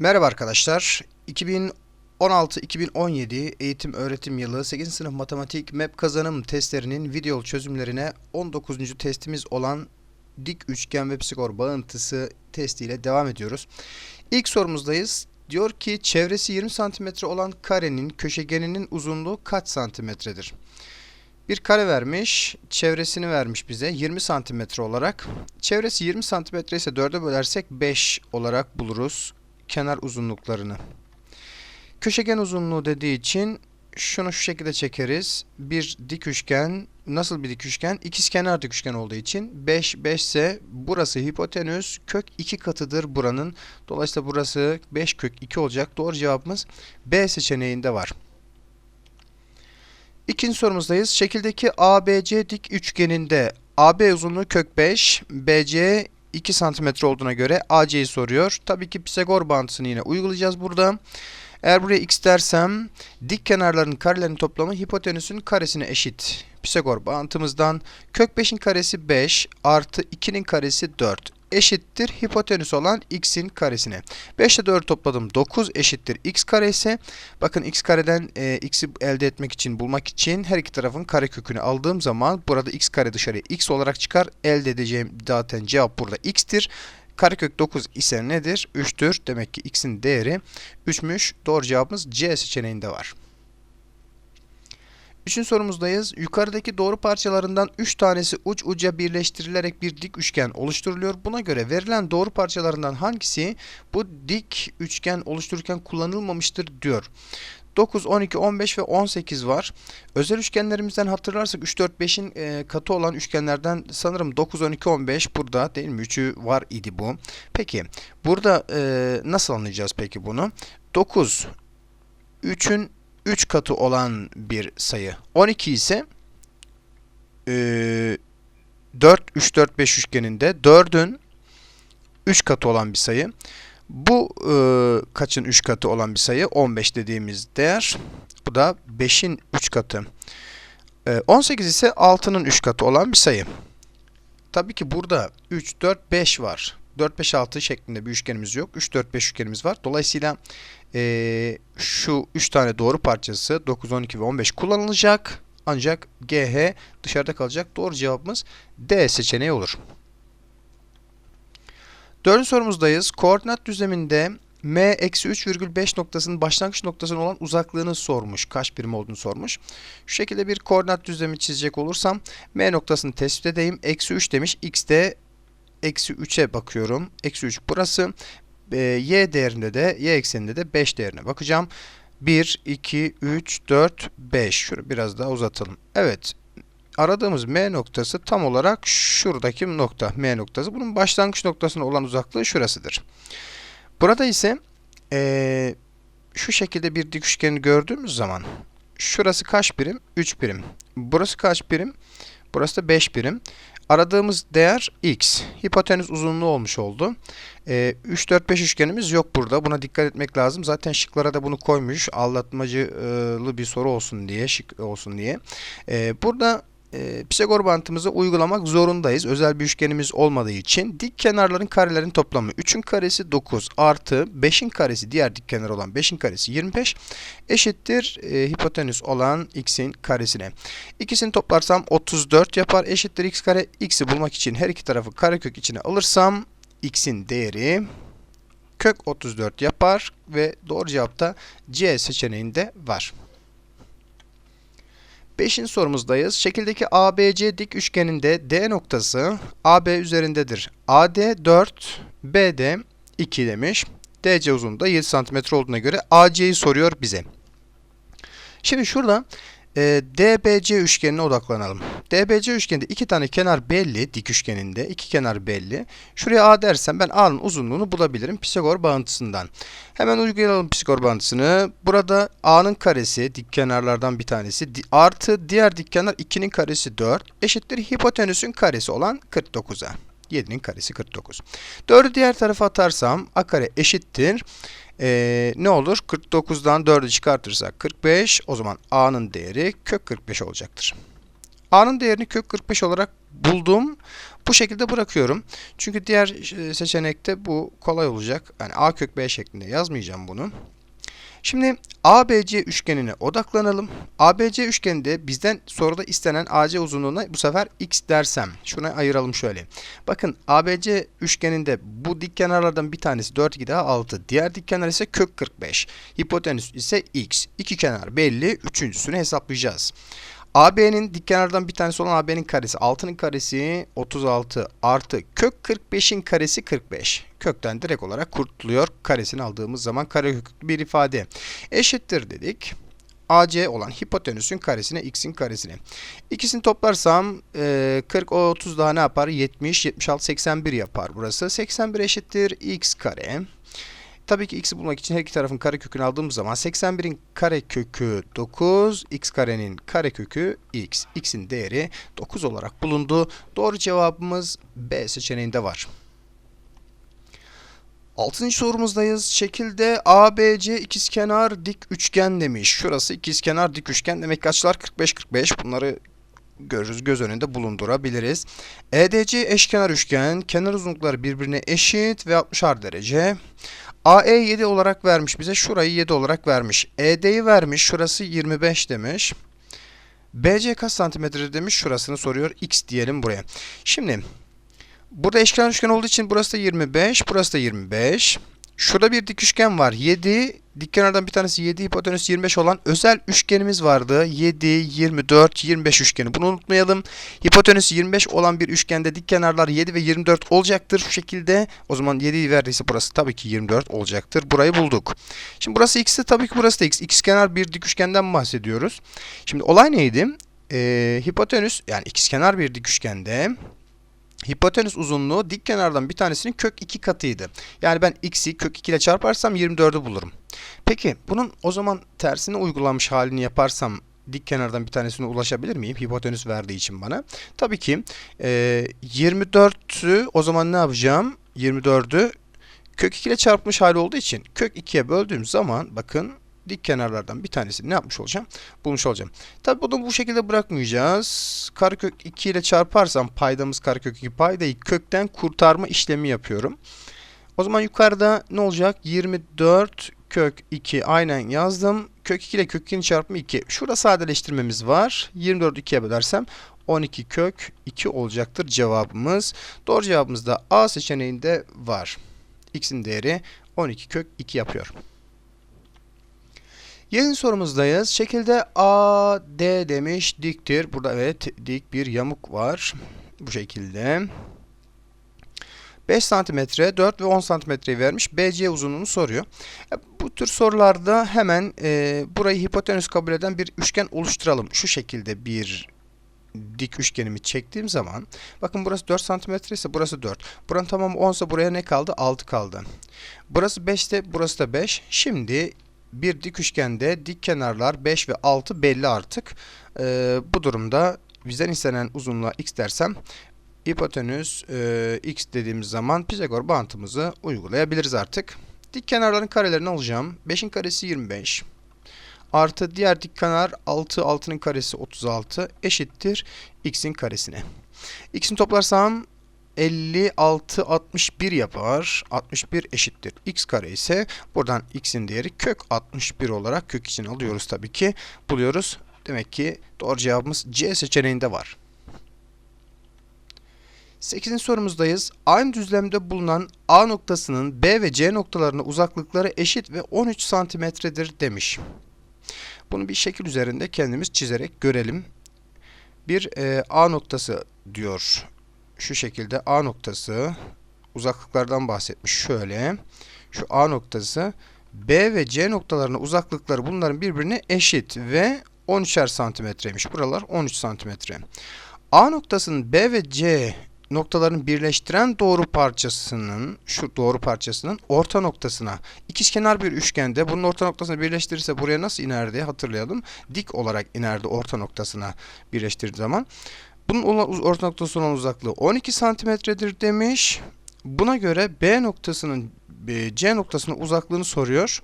Merhaba arkadaşlar. 2016-2017 eğitim öğretim yılı 8. sınıf matematik MEP kazanım testlerinin videolu çözümlerine 19. testimiz olan dik üçgen ve psikor bağıntısı testiyle devam ediyoruz. İlk sorumuzdayız. Diyor ki çevresi 20 cm olan karenin köşegeninin uzunluğu kaç santimetredir? Bir kare vermiş, çevresini vermiş bize 20 santimetre olarak. Çevresi 20 santimetre ise 4'e bölersek 5 olarak buluruz kenar uzunluklarını. Köşegen uzunluğu dediği için şunu şu şekilde çekeriz. Bir dik üçgen, nasıl bir dik üçgen? İkizkenar dik üçgen olduğu için 5 5 ise burası hipotenüs kök 2 katıdır buranın. Dolayısıyla burası 5 kök 2 olacak. Doğru cevabımız B seçeneğinde var. İkinci sorumuzdayız. Şekildeki ABC dik üçgeninde AB uzunluğu kök 5, BC 2 santimetre olduğuna göre AC'yi soruyor. Tabii ki Pisagor bağıntısını yine uygulayacağız burada. Eğer buraya x dersem dik kenarların karelerinin toplamı hipotenüsün karesine eşit. Pisagor bağıntımızdan kök 5'in karesi 5 artı 2'nin karesi 4 eşittir hipotenüs olan x'in karesine. 5 ile 4 topladım 9 eşittir x karesi. Bakın x kareden e, x'i elde etmek için bulmak için her iki tarafın kare kökünü aldığım zaman burada x kare dışarıya x olarak çıkar. Elde edeceğim zaten cevap burada x'tir. Karekök 9 ise nedir? 3'tür. Demek ki x'in değeri 3'müş. Doğru cevabımız C seçeneğinde var. Üçüncü sorumuzdayız. Yukarıdaki doğru parçalarından 3 tanesi uç uca birleştirilerek bir dik üçgen oluşturuluyor. Buna göre verilen doğru parçalarından hangisi bu dik üçgen oluştururken kullanılmamıştır diyor. 9, 12, 15 ve 18 var. Özel üçgenlerimizden hatırlarsak 3, 4, 5'in e, katı olan üçgenlerden sanırım 9, 12, 15 burada değil mi? 3'ü var idi bu. Peki burada e, nasıl anlayacağız peki bunu? 9, 3'ün 3 katı olan bir sayı. 12 ise e, 4, 3, 4, 5 üçgeninde 4'ün 3 katı olan bir sayı. Bu e, kaçın 3 katı olan bir sayı? 15 dediğimiz değer. Bu da 5'in 3 katı. E, 18 ise 6'nın 3 katı olan bir sayı. Tabii ki burada 3, 4, 5 var. 4, 5, 6 şeklinde bir üçgenimiz yok. 3, 4, 5 üçgenimiz var. Dolayısıyla e, şu 3 tane doğru parçası 9, 12 ve 15 kullanılacak. Ancak GH dışarıda kalacak. Doğru cevabımız D seçeneği olur. Dördüncü sorumuzdayız. Koordinat düzleminde m eksi 3,5 noktasının başlangıç noktasına olan uzaklığını sormuş. Kaç birim olduğunu sormuş. Şu şekilde bir koordinat düzlemi çizecek olursam m noktasını tespit edeyim. Eksi 3 demiş. x de eksi 3'e bakıyorum. Eksi 3 burası. E, y değerinde de y ekseninde de 5 değerine bakacağım. 1, 2, 3, 4, 5. Şunu biraz daha uzatalım. Evet aradığımız M noktası tam olarak şuradaki nokta M noktası. Bunun başlangıç noktasına olan uzaklığı şurasıdır. Burada ise ee, şu şekilde bir dik üçgeni gördüğümüz zaman şurası kaç birim? 3 birim. Burası kaç birim? Burası da 5 birim. Aradığımız değer x. Hipotenüs uzunluğu olmuş oldu. E, 3, 4, 5 üçgenimiz yok burada. Buna dikkat etmek lazım. Zaten şıklara da bunu koymuş. Aldatmacılı bir soru olsun diye, şık olsun diye. E, burada e, Pisagor bantımızı uygulamak zorundayız. Özel bir üçgenimiz olmadığı için dik kenarların karelerin toplamı 3'ün karesi 9 artı 5'in karesi diğer dik kenar olan 5'in karesi 25 eşittir e, hipotenüs olan x'in karesine. İkisini toplarsam 34 yapar eşittir x kare. x'i bulmak için her iki tarafı karekök içine alırsam x'in değeri kök 34 yapar ve doğru cevap da C seçeneğinde var. Beşinci sorumuzdayız. Şekildeki ABC dik üçgeninde D noktası AB üzerindedir. AD 4, BD 2 demiş. DC uzunluğu da 7 cm olduğuna göre AC'yi soruyor bize. Şimdi şurada e, DBC üçgenine odaklanalım. DBC üçgeninde iki tane kenar belli, dik üçgeninde iki kenar belli. Şuraya A dersem ben A'nın uzunluğunu bulabilirim Pisagor bağıntısından. Hemen uygulayalım Pisagor bağıntısını. Burada A'nın karesi dik kenarlardan bir tanesi artı diğer dik kenar 2'nin karesi 4 eşittir hipotenüsün karesi olan 49'a. 7'nin karesi 49. 4'ü diğer tarafa atarsam A kare eşittir ee, ne olur? 49'dan 4'ü çıkartırsak 45. O zaman A'nın değeri kök 45 olacaktır. A'nın değerini kök 45 olarak buldum. Bu şekilde bırakıyorum. Çünkü diğer e, seçenekte bu kolay olacak. Yani a kök b şeklinde yazmayacağım bunu. Şimdi ABC üçgenine odaklanalım. ABC üçgeninde bizden soruda istenen AC uzunluğuna bu sefer x dersem. Şuna ayıralım şöyle. Bakın ABC üçgeninde bu dik kenarlardan bir tanesi 4 2 daha 6. Diğer dik kenar ise kök 45. Hipotenüs ise x. İki kenar belli. Üçüncüsünü hesaplayacağız. AB'nin dik kenardan bir tanesi olan AB'nin karesi 6'nın karesi 36 artı kök 45'in karesi 45. Kökten direkt olarak kurtuluyor. Karesini aldığımız zaman kareköklü bir ifade. Eşittir dedik. AC olan hipotenüsün karesine x'in karesine. İkisini toplarsam e, 40 o 30 daha ne yapar? 70, 76, 81 yapar burası. 81 eşittir x kare. Tabii ki x'i bulmak için her iki tarafın karekökünü aldığımız zaman 81'in karekökü 9, x karenin karekökü x. x'in değeri 9 olarak bulundu. Doğru cevabımız B seçeneğinde var. Altıncı sorumuzdayız. Şekilde ABC ikizkenar dik üçgen demiş. Şurası ikizkenar dik üçgen. Demek ki açılar 45-45. Bunları görürüz, göz önünde bulundurabiliriz. EDC eşkenar üçgen. Kenar uzunlukları birbirine eşit ve 60'ar derece. AE 7 olarak vermiş bize. Şurayı 7 olarak vermiş. ED'yi vermiş. Şurası 25 demiş. BC kaç santimetre demiş. Şurasını soruyor. X diyelim buraya. Şimdi burada eşkenar üçgen olduğu için burası da 25. Burası da 25. Şurada bir dik üçgen var. 7. Dik kenardan bir tanesi 7 hipotenüs 25 olan özel üçgenimiz vardı. 7, 24, 25 üçgeni. Bunu unutmayalım. Hipotenüs 25 olan bir üçgende dik kenarlar 7 ve 24 olacaktır. Şu şekilde o zaman 7'yi verdiyse burası tabii ki 24 olacaktır. Burayı bulduk. Şimdi burası x'ti tabii ki burası da x. İkizkenar bir dik üçgenden bahsediyoruz. Şimdi olay neydi? Ee, hipotenüs yani ikizkenar bir dik üçgende Hipotenüs uzunluğu dik kenardan bir tanesinin kök 2 katıydı. Yani ben x'i kök 2 ile çarparsam 24'ü bulurum. Peki bunun o zaman tersine uygulanmış halini yaparsam dik kenardan bir tanesine ulaşabilir miyim? Hipotenüs verdiği için bana. Tabii ki e, 24'ü o zaman ne yapacağım? 24'ü kök 2 ile çarpmış hali olduğu için kök 2'ye böldüğüm zaman bakın dik kenarlardan bir tanesini ne yapmış olacağım? Bulmuş olacağım. Tabi bunu bu şekilde bırakmayacağız. Karekök 2 ile çarparsam paydamız karekök 2 paydayı kökten kurtarma işlemi yapıyorum. O zaman yukarıda ne olacak? 24 kök 2 aynen yazdım. Kök 2 ile kök 2'nin çarpımı 2. Şurada sadeleştirmemiz var. 24'ü 2'ye bölersem 12 kök 2 olacaktır cevabımız. Doğru cevabımız da A seçeneğinde var. X'in değeri 12 kök 2 yapıyor. Yeni sorumuzdayız. Şekilde AD demiş diktir. Burada evet dik bir yamuk var. Bu şekilde. 5 santimetre, 4 ve 10 santimetreyi vermiş. BC uzunluğunu soruyor. E, bu tür sorularda hemen e, burayı hipotenüs kabul eden bir üçgen oluşturalım. Şu şekilde bir dik üçgenimi çektiğim zaman bakın burası 4 santimetre ise burası 4. Buranın tamamı 10 ise buraya ne kaldı? 6 kaldı. Burası 5 ise burası da 5. Şimdi bir dik üçgende dik kenarlar 5 ve 6 belli artık. Ee, bu durumda bizden istenen uzunluğa x dersem hipotenüs e, x dediğimiz zaman Pisagor bağıntımızı uygulayabiliriz artık. Dik kenarların karelerini alacağım. 5'in karesi 25 artı diğer dik kenar 6 6'nın karesi 36 eşittir x'in karesine. x'ini toplarsam 56 61 yapar. 61 eşittir x kare ise buradan x'in değeri kök 61 olarak kök için alıyoruz tabii ki. Buluyoruz. Demek ki doğru cevabımız C seçeneğinde var. 8. sorumuzdayız. Aynı düzlemde bulunan A noktasının B ve C noktalarına uzaklıkları eşit ve 13 santimetredir demiş. Bunu bir şekil üzerinde kendimiz çizerek görelim. Bir e, A noktası diyor şu şekilde A noktası uzaklıklardan bahsetmiş. Şöyle şu A noktası B ve C noktalarına uzaklıkları bunların birbirine eşit ve 13'er santimetreymiş. Buralar 13 santimetre. A noktasının B ve C noktalarını birleştiren doğru parçasının şu doğru parçasının orta noktasına ikizkenar bir üçgende bunun orta noktasını birleştirirse buraya nasıl inerdi hatırlayalım. Dik olarak inerdi orta noktasına birleştirdiği zaman. Bunun orta noktası olan uzaklığı 12 santimetredir demiş. Buna göre B noktasının C noktasının uzaklığını soruyor.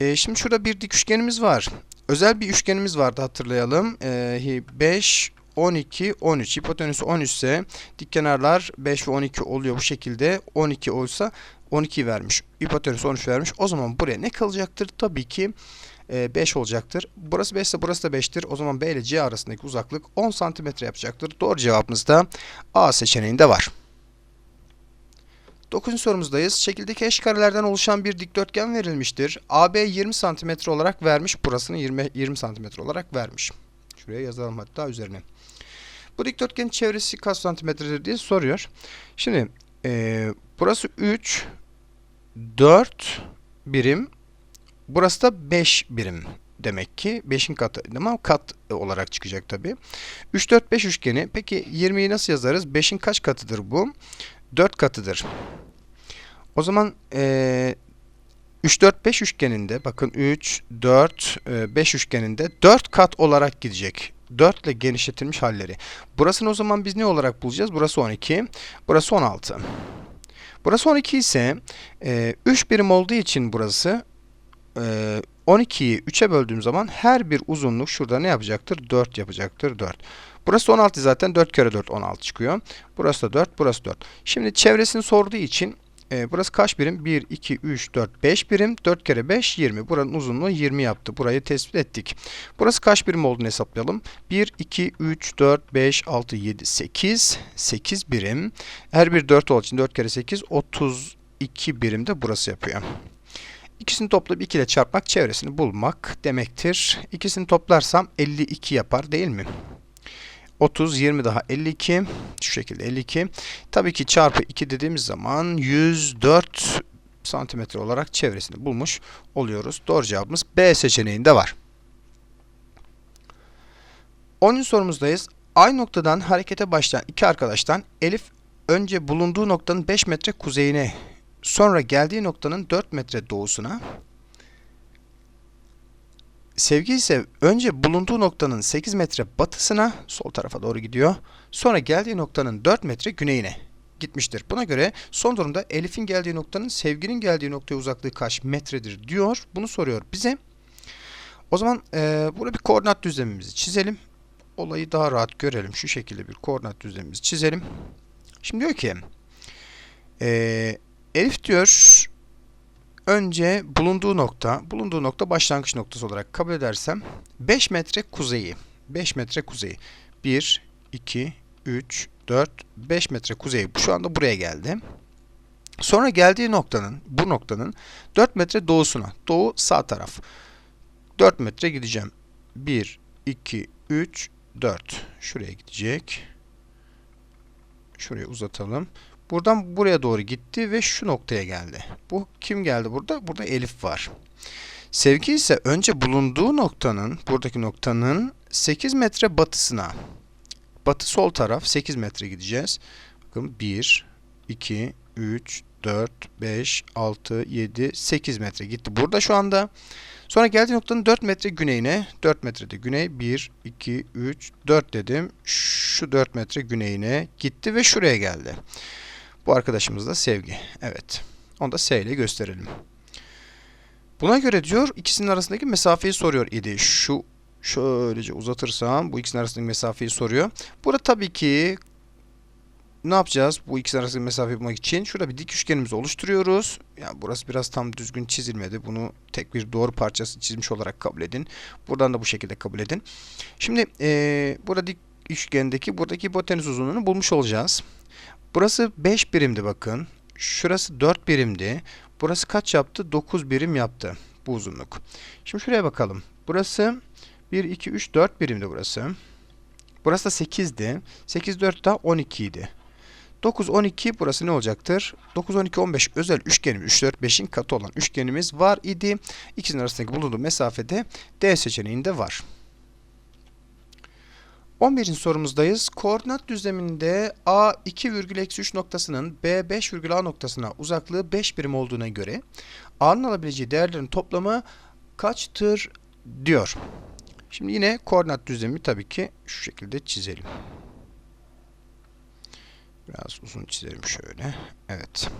E, şimdi şurada bir dik üçgenimiz var. Özel bir üçgenimiz vardı hatırlayalım. E, 5, 12, 13. Hipotenüs 13 ise dik kenarlar 5 ve 12 oluyor bu şekilde. 12 olsa 12 vermiş. Hipotenüs 13 vermiş. O zaman buraya ne kalacaktır? Tabii ki 5 olacaktır. Burası 5 ise burası da 5'tir. O zaman B ile C arasındaki uzaklık 10 cm yapacaktır. Doğru cevabımız da A seçeneğinde var. 9. sorumuzdayız. Şekildeki eş karelerden oluşan bir dikdörtgen verilmiştir. AB 20 cm olarak vermiş. Burasını 20, 20 cm olarak vermiş. Şuraya yazalım hatta üzerine. Bu dikdörtgenin çevresi kaç santimetredir diye soruyor. Şimdi e, burası 3, 4 birim. Burası da 5 birim demek ki 5'in katı ama kat olarak çıkacak tabi. 3 4 5 üçgeni. Peki 20'yi nasıl yazarız? 5'in kaç katıdır bu? 4 katıdır. O zaman e, 3 4 5 üçgeninde bakın 3 4 5 üçgeninde 4 kat olarak gidecek. 4 ile genişletilmiş halleri. Burasını o zaman biz ne olarak bulacağız? Burası 12. Burası 16. Burası 12 ise e, 3 birim olduğu için burası e, 12'yi 3'e böldüğüm zaman her bir uzunluk şurada ne yapacaktır? 4 yapacaktır. 4. Burası 16 zaten 4 kere 4 16 çıkıyor. Burası da 4, burası 4. Şimdi çevresini sorduğu için e, burası kaç birim? 1, 2, 3, 4, 5 birim. 4 kere 5, 20. Buranın uzunluğu 20 yaptı. Burayı tespit ettik. Burası kaç birim olduğunu hesaplayalım. 1, 2, 3, 4, 5, 6, 7, 8. 8 birim. Her bir 4 olduğu için 4 kere 8, 32 birim de burası yapıyor. İkisini toplayıp 2 ile çarpmak çevresini bulmak demektir. İkisini toplarsam 52 yapar değil mi? 30, 20 daha 52. Şu şekilde 52. Tabii ki çarpı 2 dediğimiz zaman 104 santimetre olarak çevresini bulmuş oluyoruz. Doğru cevabımız B seçeneğinde var. 10. sorumuzdayız. Aynı noktadan harekete başlayan iki arkadaştan Elif önce bulunduğu noktanın 5 metre kuzeyine sonra geldiği noktanın 4 metre doğusuna Sevgi ise önce bulunduğu noktanın 8 metre batısına, sol tarafa doğru gidiyor. Sonra geldiği noktanın 4 metre güneyine gitmiştir. Buna göre son durumda Elif'in geldiği noktanın sevginin geldiği noktaya uzaklığı kaç metredir diyor. Bunu soruyor bize. O zaman e, burada bir koordinat düzlemimizi çizelim. Olayı daha rahat görelim. Şu şekilde bir koordinat düzlemimizi çizelim. Şimdi diyor ki e, Elif diyor önce bulunduğu nokta, bulunduğu nokta başlangıç noktası olarak kabul edersem 5 metre kuzeyi, 5 metre kuzeyi, 1, 2, 3, 4, 5 metre kuzeyi şu anda buraya geldi. Sonra geldiği noktanın, bu noktanın 4 metre doğusuna, doğu sağ taraf. 4 metre gideceğim. 1, 2, 3, 4. Şuraya gidecek. Şuraya uzatalım. Buradan buraya doğru gitti ve şu noktaya geldi. Bu kim geldi burada? Burada Elif var. Sevgi ise önce bulunduğu noktanın, buradaki noktanın 8 metre batısına. Batı sol taraf 8 metre gideceğiz. Bakın 1, 2, 3, 4, 5, 6, 7, 8 metre gitti. Burada şu anda. Sonra geldiği noktanın 4 metre güneyine. 4 metrede güney. 1, 2, 3, 4 dedim. Şu 4 metre güneyine gitti ve şuraya geldi. Bu arkadaşımız da sevgi. Evet. Onu da S ile gösterelim. Buna göre diyor ikisinin arasındaki mesafeyi soruyor idi. Şu şöylece uzatırsam bu ikisinin arasındaki mesafeyi soruyor. Burada tabii ki ne yapacağız bu ikisinin arasındaki mesafeyi bulmak için? Şurada bir dik üçgenimizi oluşturuyoruz. Yani burası biraz tam düzgün çizilmedi. Bunu tek bir doğru parçası çizmiş olarak kabul edin. Buradan da bu şekilde kabul edin. Şimdi ee, burada dik üçgendeki buradaki hipotenüs uzunluğunu bulmuş olacağız. Burası 5 birimdi bakın. Şurası 4 birimdi. Burası kaç yaptı? 9 birim yaptı bu uzunluk. Şimdi şuraya bakalım. Burası 1, 2, 3, 4 birimdi burası. Burası da 8'di. 8, 4 daha 12 idi. 9, 12 burası ne olacaktır? 9, 12, 15 özel üçgenimiz 3, 4, 5'in katı olan üçgenimiz var idi. İkisinin arasındaki bulunduğu mesafede D seçeneğinde var. 11. sorumuzdayız. Koordinat düzleminde A 2,-3 noktasının B 5,A noktasına uzaklığı 5 birim olduğuna göre A'nın alabileceği değerlerin toplamı kaçtır diyor. Şimdi yine koordinat düzlemi tabii ki şu şekilde çizelim. Biraz uzun çizelim şöyle. Evet.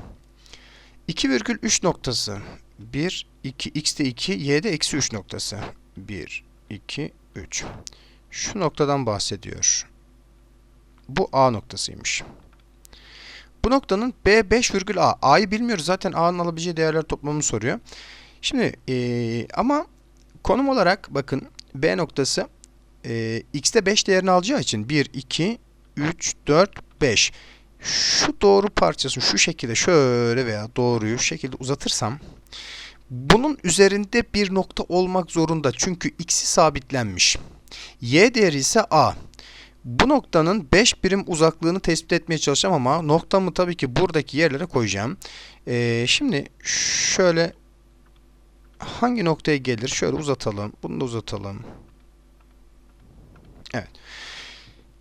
2,3 noktası 1, 2, x'de 2, y'de eksi 3 noktası. 1, 2, 3 şu noktadan bahsediyor. Bu A noktasıymış. Bu noktanın B 5 virgül A. A'yı bilmiyoruz. Zaten A'nın alabileceği değerler toplamını soruyor. Şimdi eee, ama konum olarak bakın B noktası eee, X'te 5 değerini alacağı için 1, 2, 3, 4, 5. Şu doğru parçasını şu şekilde şöyle veya doğruyu şu şekilde uzatırsam bunun üzerinde bir nokta olmak zorunda. Çünkü x'i sabitlenmiş. Y değeri ise A. Bu noktanın 5 birim uzaklığını tespit etmeye çalışacağım ama noktamı tabii ki buradaki yerlere koyacağım. Ee, şimdi şöyle hangi noktaya gelir? Şöyle uzatalım. Bunu da uzatalım. Evet.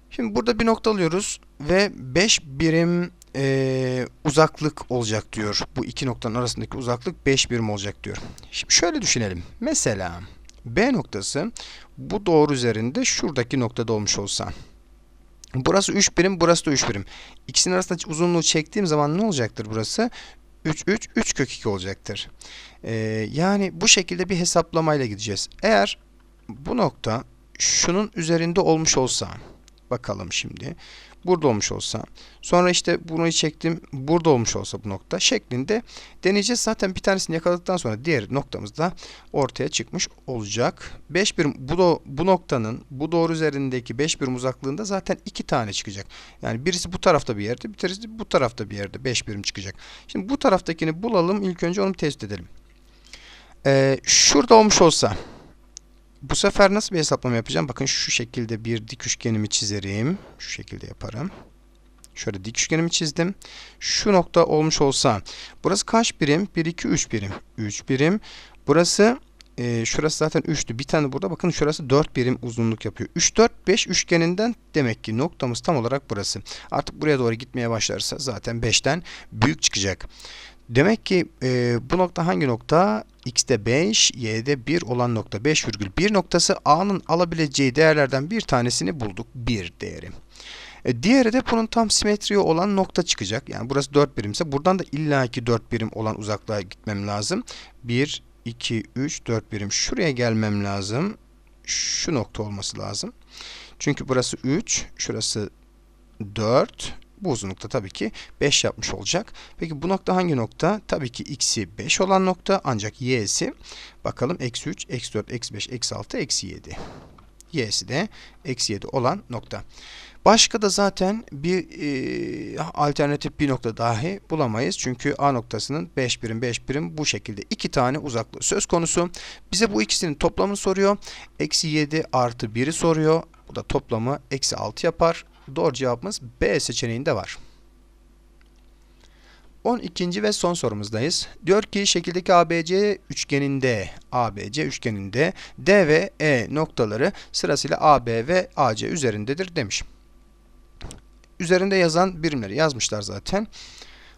Şimdi burada bir nokta alıyoruz ve 5 birim eee, uzaklık olacak diyor. Bu iki noktanın arasındaki uzaklık 5 birim olacak diyor. Şimdi şöyle düşünelim. Mesela B noktası bu doğru üzerinde şuradaki noktada olmuş olsa. Burası 3 birim, burası da 3 birim. İkisinin arasında uzunluğu çektiğim zaman ne olacaktır burası? 3, 3, 3 kök 2 olacaktır. Eee, yani bu şekilde bir hesaplamayla gideceğiz. Eğer bu nokta şunun üzerinde olmuş olsa, bakalım şimdi, burada olmuş olsa, sonra işte bunu çektim, burada olmuş olsa bu nokta şeklinde deneyeceğiz. Zaten bir tanesini yakaladıktan sonra diğer noktamız da ortaya çıkmış olacak. 5 birim bu, do- bu noktanın bu doğru üzerindeki 5 birim uzaklığında zaten iki tane çıkacak. Yani birisi bu tarafta bir yerde, birisi bu tarafta bir yerde 5 birim çıkacak. Şimdi bu taraftakini bulalım, ilk önce onu test edelim. Ee, şurada olmuş olsa bu sefer nasıl bir hesaplama yapacağım? Bakın şu şekilde bir dik üçgenimi çizerim. Şu şekilde yaparım. Şöyle dik üçgenimi çizdim. Şu nokta olmuş olsa burası kaç birim? 1, 2, 3 birim. 3 birim. Burası e, şurası zaten 3'tü. Bir tane burada bakın şurası 4 birim uzunluk yapıyor. 3, 4, 5 üçgeninden demek ki noktamız tam olarak burası. Artık buraya doğru gitmeye başlarsa zaten 5'ten büyük çıkacak. Demek ki e, bu nokta hangi nokta? X'te 5, Y'de 1 olan nokta 5,1 noktası A'nın alabileceği değerlerden bir tanesini bulduk. 1 değeri. E, diğeri de bunun tam simetriği olan nokta çıkacak. Yani burası 4 birimse buradan da illaki 4 birim olan uzaklığa gitmem lazım. 1, 2, 3, 4 birim. Şuraya gelmem lazım. Şu nokta olması lazım. Çünkü burası 3, şurası 4, bu uzunlukta tabii ki 5 yapmış olacak. Peki bu nokta hangi nokta? Tabii ki x'i 5 olan nokta ancak y'si bakalım eksi 3, eksi 4, eksi 5, eksi 6, eksi 7. y'si de eksi 7 olan nokta. Başka da zaten bir e, alternatif bir nokta dahi bulamayız. Çünkü A noktasının 5 birim 5 birim bu şekilde iki tane uzaklığı söz konusu. Bize bu ikisinin toplamını soruyor. Eksi 7 artı 1'i soruyor. Bu da toplamı eksi 6 yapar. Doğru cevabımız B seçeneğinde var. 12. ve son sorumuzdayız. Diyor ki şekildeki ABC üçgeninde ABC üçgeninde D ve E noktaları sırasıyla AB ve AC üzerindedir demiş. Üzerinde yazan birimleri yazmışlar zaten.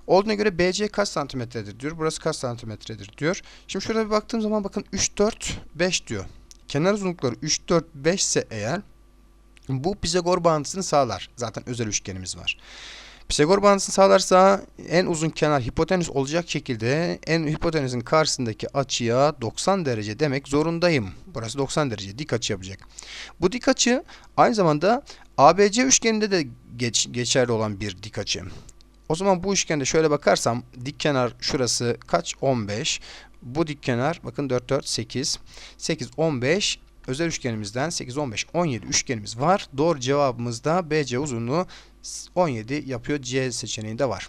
Olduğuna göre BC kaç santimetredir diyor. Burası kaç santimetredir diyor. Şimdi şurada bir baktığım zaman bakın 3, 4, 5 diyor. Kenar uzunlukları 3, 4, 5 ise eğer bu Pisagor bağıntısını sağlar. Zaten özel üçgenimiz var. Pisagor bağıntısını sağlarsa en uzun kenar hipotenüs olacak şekilde en hipotenüsün karşısındaki açıya 90 derece demek zorundayım. Burası 90 derece dik açı yapacak. Bu dik açı aynı zamanda ABC üçgeninde de geç, geçerli olan bir dik açı. O zaman bu üçgende şöyle bakarsam dik kenar şurası kaç? 15. Bu dik kenar bakın 4 4 8. 8 15 özel üçgenimizden 8 15 17 üçgenimiz var. Doğru cevabımız da BC uzunluğu 17 yapıyor. C seçeneğinde var.